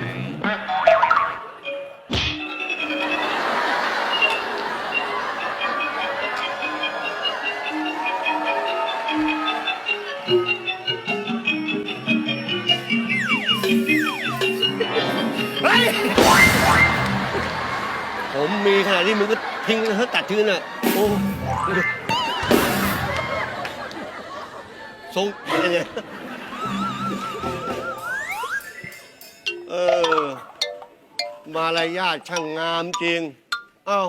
ผมมีขนาดนี้มึงก็ทิ้งเขาตัดทิ้งน่ะโอ้ทรงอะไรเนี่ย เออ มารยาทช่างงามจริง เอ้า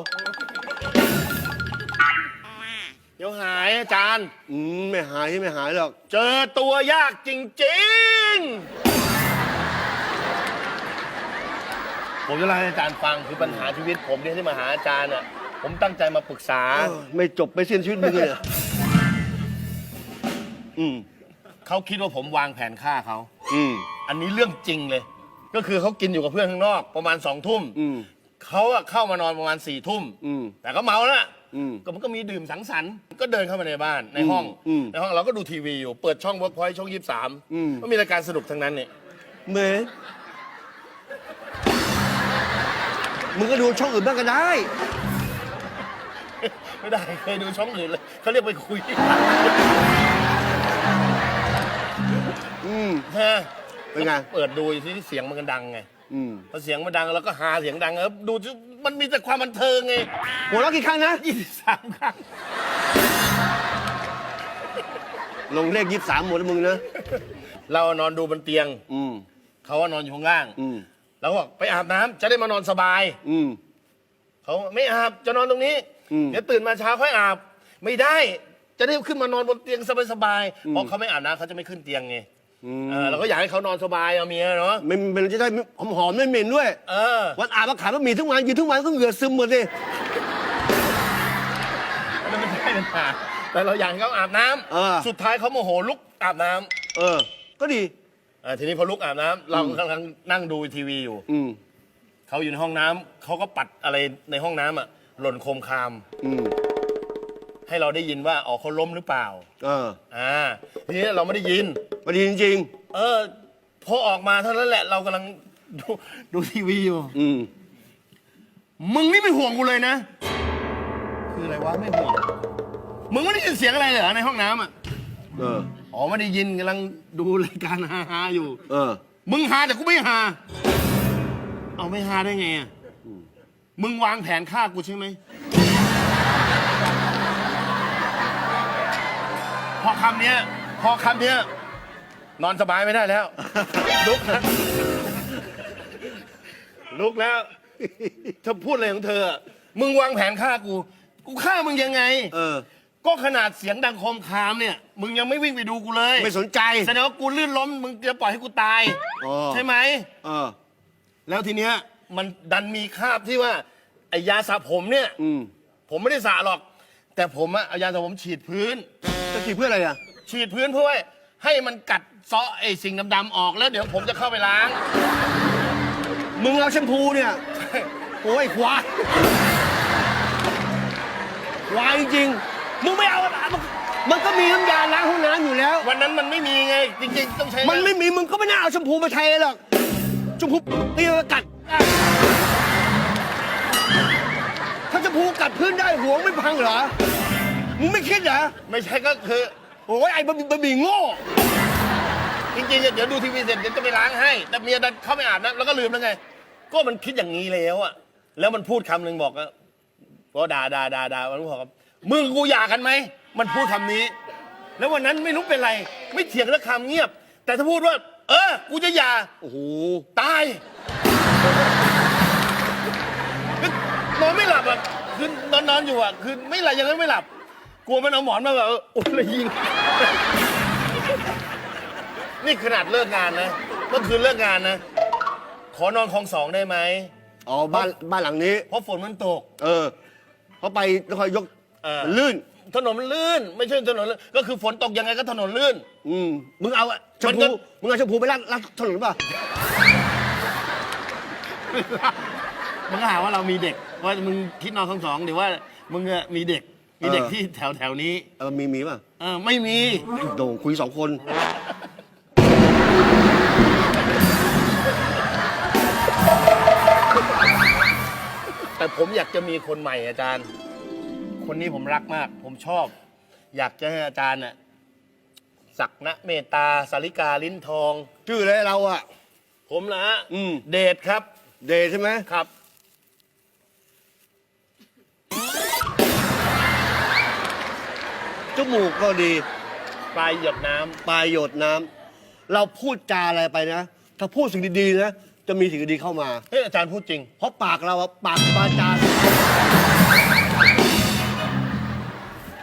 เดี๋ยวหายอาจารย์ อืมไม่หายไม่หายหรอก เจอตัวยากจริง ๆ ผมจะเล่าให้อาจารย์ฟังคือปัญหาชีวิตผมเนี่ยที่มาหาอาจารย์อะ ผมตั้งใจมาปรึกษา เออไม่จบไม่สิ้นชีวิตมึงเลยเหรออืมเขาคิดว่าผมวางแผนฆ่าเขา อืม อันนี้เรื่องจริงเลย ก็คือเขากินอยู่กับเพื่อนข้างนอกประมาณสองทุ่มอืม เขาอะเข้ามานอนประมาณสี่ทุ่มอืม แต่ก็เมาแล้วล่ะอืม ก็มันก็มีดื่มสังสรรค์ก็เดินเข้ามาในบ้านในห้องอืมในห้องเราก็ดูทีวีอยู่เปิดช่องเวิร์กพอยต์ช่องยี่สามอืม ก็มีรายการสนุกทั้งนั้นเนี่ยเมย์มึงก็ดูช่องอื่นบ้างก็ได้ ไม่ได้เคยดูช่องอื่นเลยเขาเรียกไปคุยอืม ฮะ เป็นไง เปิดดูที่เสียงมันก็ดังไงอืมพอเสียงมันดังแล้วก็หาเสียงดังแล้วดูมันมีแต่ความบันเทิงไงหัวเราะกี่ครั้งนะ ยี่สิบสามครั้งลงเลขยี่สามหมดแล้วมึงนะ เรานอนดูบนเตียงอืมเขาว่านอนอยู่ข้างล่างอืมเราก็บอกไปอาบน้ำจะได้มานอนสบาย อืม เขาไม่อาบจะนอนตรงนี้อืมเดี๋ยวตื่นมาเช้าค่อยอาบ ไม่ได้จะได้ขึ้นมานอนบนเตียงสบายๆเพราะเขาไม่อาบน้ำเขาจะไม่ขึ้นเตียงไงอืม เออเราก็อยากให้เขานอนสบายเอาเมียเนาะมันมันจะได้หอมหอมๆไม่เหม็นด้วย เออวันอาบมาขายบะหมี่ทุกวันยืนทุกวันก็เหงื่อซึมหมดเลยอันนั้นไม่ใช่ปัญหาแต่เราอยากให้เขาอาบน้ำเออสุดท้ายเขาโมโหลุกอาบน้ำเออ ก็ดีเออทีนี้พอลุกอาบน้ำเรากำลังนั่งดูทีวีอยู่ อืมเขาอยู่ในห้องน้ำเขาก็ปัดอะไรในห้องน้ำอะหล่นโคมคาม อืม ให้เราได้ยินว่าอ๋อเขาล้มหรือเปล่า เอออ่า ทีนี้เราไม่ได้ยินพอดีจริงเออพอออกมาเท่านั้นแหละเรากำลังดูดูทีวีอยู่ ๆอืมมึงนี่ไม่ห่วงกูเลยนะ คืออะไรวะไม่ห่วง มึงไม่ได้ยินเสียงอะไรเลยเหรอในห้องน้ำอะ เออ อ๋อไม่ได้ยินกำลังดูรายการฮาๆอยู่ เออ มึงหาแต่กูไม่หาเอาไม่หาได้ไงอะ มึงวางแผนฆ่ากูใช่ไหม พอคำเนี้ย พอคำเนี้ย นอนสบายไม่ได้แล้ว ลุกนะลุกแล้วเธอพูดอะไรของเธออะมึงวางแผนฆ่ากู กูฆ่ามึงยังไง เออ ก็ขนาดเสียงดังโคมคามเนี่ย มึงยังไม่วิ่งไปดูกูเลยไม่สนใจแสดงว่ากูลื่นล้ม มึงจะปล่อยให้กูตายอ๋อใช่ไหม เออ แล้วทีเนี้ยมันดันมีคราบที่ว่าไอ้ยาสระผมเนี่ย อืม ผมไม่ได้สระหรอก แต่ผมอะเอายาสระผมฉีดพื้น จะจีบเพื่ออะไรอะฉีดพื้นเพื่อให้มันกัดเซาะไอ้สิ่งดำๆออกแล้วเดี๋ยวผมจะเข้าไปล้าง มึงเอาแชมพูเนี่ยโอ้ยควายควายจริงๆมึงไม่เอาอะมันมันก็มีน้ำยาล้างห้องน้ำอยู่แล้ว วันนั้นมันไม่มีไง จริงๆ ต้องใช้มันไม่มีมึงก็ไม่น่าเอาแชมพูมาใช้หรอกแชมพูตีมากัด ถ้าแชมพูกัดพื้นได้หัวไม่พังเหรอ มึงไม่คิดเหรอไม่ใช่ก็คือโอ้ยไอ้บะหมี่บะหมี่โง่ จริงๆเดี๋ยวดูทีวีเสร็จเดี๋ยวจะไปล้างให้ แต่เมียดันเข้าไปอาบน้ำแล้วก็ลืมแล้วไง ก็มันคิดอย่างนี้แล้วอะแล้วมันพูดคำหนึ่งบอกอะก็ด่าด่าด่าด่ามันบอกว่ามึงกูหย่ากันไหม มันพูดคำนี้ แล้ววันนั้นไม่รู้เป็นไร ไม่เถียงแล้วคำเงียบ แต่ถ้าพูดว่า เออ กูจะหย่า โอ้โห ตายนอนไม่หลับอะคือนอนนอนอยู่อะ คือไม่หลับยังไงไม่หลับก ลัวมันเอาหมอนมาแบบเออโอ้เลยยิง นี่ขนาดเลิกงานนะ เมื่อคืนเลิกงานนะ ขอนอนคลองสองได้ไหม อ๋อบ้านบ้านหลังนี้ เพราะฝนมันตก เออเขาไปแล้วคอยยกเออลื่น ถนนมันลื่น ไม่ใช่ถนนลื่นก็คือฝนตกยังไงก็ถนนลื่น อืมมึงเอาอะแชมัมนก็ พูมึงเอาแชมพูไปล้างล้างถนนหรือเปล่ามึงก็หาว่าเรามีเด็ก ว่ามึงคิดนอนคลองสองหรือว่ามึงอะมีเด็ก มีเด็กที่แถวแถวนี้ เออมีมีป่ะเออไม่มี โด่งคุยสองคนแต่ผมอยากจะมีคนใหม่อาจารย์ คนนี้ผมรักมาก ผมชอบ อยากจะให้อาจารย์น่ะสักนะเมตตาสาริกาลิ้นทอง ชื่ออะไรเราอะ ผมนะฮะเดชครับ เดย์ใช่ไหมครับ มูกก็ดี ปลายหยดน้ำปลายหยดน้ำเราพูดจาอะไรไปนะ ถ้าพูดสิ่งดีๆนะ จะมีสิ่งดีๆเข้ามา เฮ้ยอาจารย์พูดจริง เพราะปากเราอะปากบาจา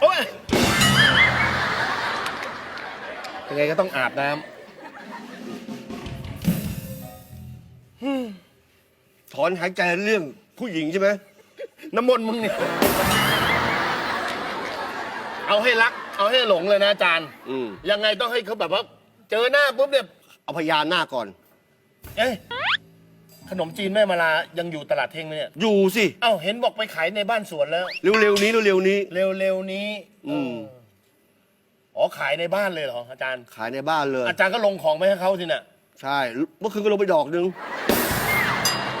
โอ้ยยังไงก็ต้องอาบน้ถอนหายใจเรื่องผู้หญิงใช่ไหมำน้ำมนต์มึงเนี่ย เอาให้รัก เอาให้หลงเลยนะอาจารย์อืม ยังไงต้องให้เขาแบบว่า เจอหน้าปุ๊บเนี่ยเอาพยานหน้าก่อน เอ้ยขนมจีนแม่มาลายังอยู่ตลาดเท่งไหมเนี่ยอยู่สิ เอ้าเห็นบอกไปขายในบ้านสวนแล้ว เร็วๆนี้เร็วๆนี้ เร็วๆนี้อืม เอออ๋อขายในบ้านเลยเหรออาจารย์ ขายในบ้านเลย อาจารย์ก็ลงของไปให้เขาสิน่ะใช่ เมื่อคืนก็ลงไปดอกนึง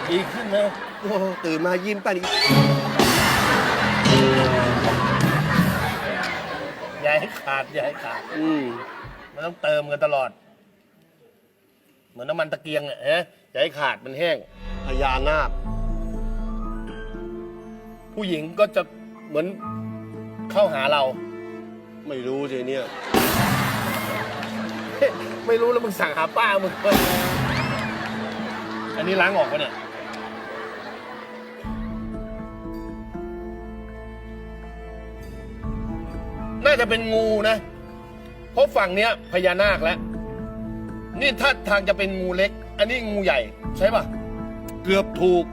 ดีขึ้นไหมโอ้โหตื่นมายิ้มไปดิอ ย่าให้ขาดอย่าให้ขาด อืมมันต้องเติมกันตลอด เหมือนน้ำมันตะเกียงอะฮะอย่าให้ขาดมันแห้ง พญานาค ผู้หญิงก็จะเหมือนเข้าหาเรา ไม่รู้สิเนี่ย ไม่รู้แล้วมึงสั่งหาป้ามึงเว้ยอันนี้ล้างออกปะเนี่ย น่าจะเป็นงูนะ เพราะฝั่งเนี้ยพญานาคแล้ว นี่ถ้าทางจะเป็นงูเล็ก อันนี้งูใหญ่ ใช่ปะเกือบถูก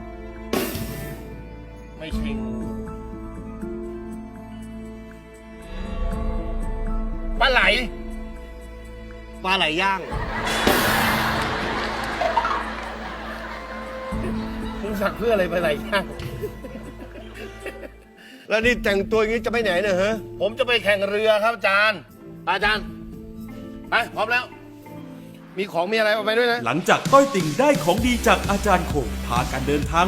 ไม่ใช่งูปลาไหล ปลาไหลย่าง มึงสั่งเพื่ออะไรปลาไหลย่าง แล้วนี่แต่งตัวอย่างนี้จะไปไหนเนี่ยฮะ ผมจะไปแข่งเรือครับอาจารย์ไปอาจารย์ไปพร้อมแล้ว มีของมีอะไรเอาไปด้วยนะ หลังจากต้อยติ่งได้ของดีจากอาจารย์คงพากันเดินทาง